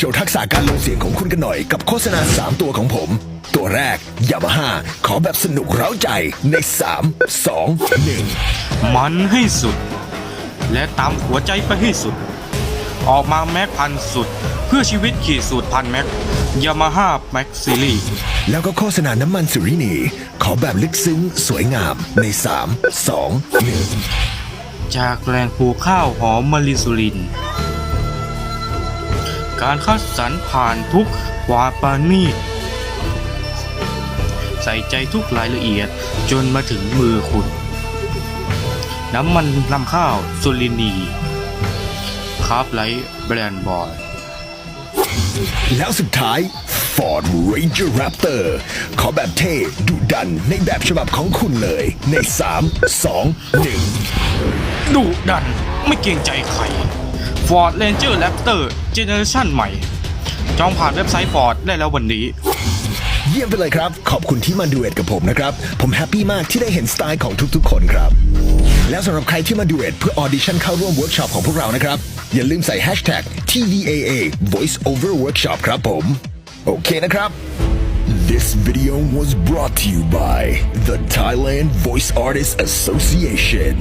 โชว์ทักษะการลงเสียงของคุณกันหน่อยกับโฆษณา 3 ตัวของผม ตัวแรกยามาฮ่าขอแบบสนุกเร้าใจใน 3 2 1 มันให้สุด และตามหัวใจไปให้สุด ออกมาแม็กพันสุด เพื่อชีวิตขี่สูตรพันแม็กยามาฮ่าแม็กซีรีส์แล้วก็โฆษณาน้ำมันสุรินี ขอแบบลึกซึ้ง สวยงามใน 3 2 1 จากแหล่งปลูกข้าวหอมมะลิสุรินทร์ การคัดสรรผ่านทุกความปราณีตใส่ใจทุกรายละเอียดจนมาถึงมือคุณ น้ำมันนำข้าวสุรินีคาร์บไลท์แบรนด์บอย แล้วสุดท้าย Ford Ranger Raptor ขอแบบเท่ดุดันในแบบฉบับของคุณเลย ใน 3 2 1ดุดันไม่เกรงใจใคร Ford Ranger Raptor Generation ใหม่ จองผ่านเว็บไซต์ Ford ได้แล้ววันนี้ เยี่ยมไปเลยครับ ขอบคุณที่มาดูเอทกับผมนะครับ ผมแฮปปี้มากที่ได้เห็นสไตล์ของทุกๆ คนครับ แล้วสำหรับใครที่มาดูเอทเพื่อออดิชั่นเข้าร่วมเวิร์กช็อปของพวกเรานะครับ อย่าลืมใส่ hashtag TVAA Voice Over Workshop ครับผม โอเคนะครับ This video was brought to you by the Thailand Voice Artists Association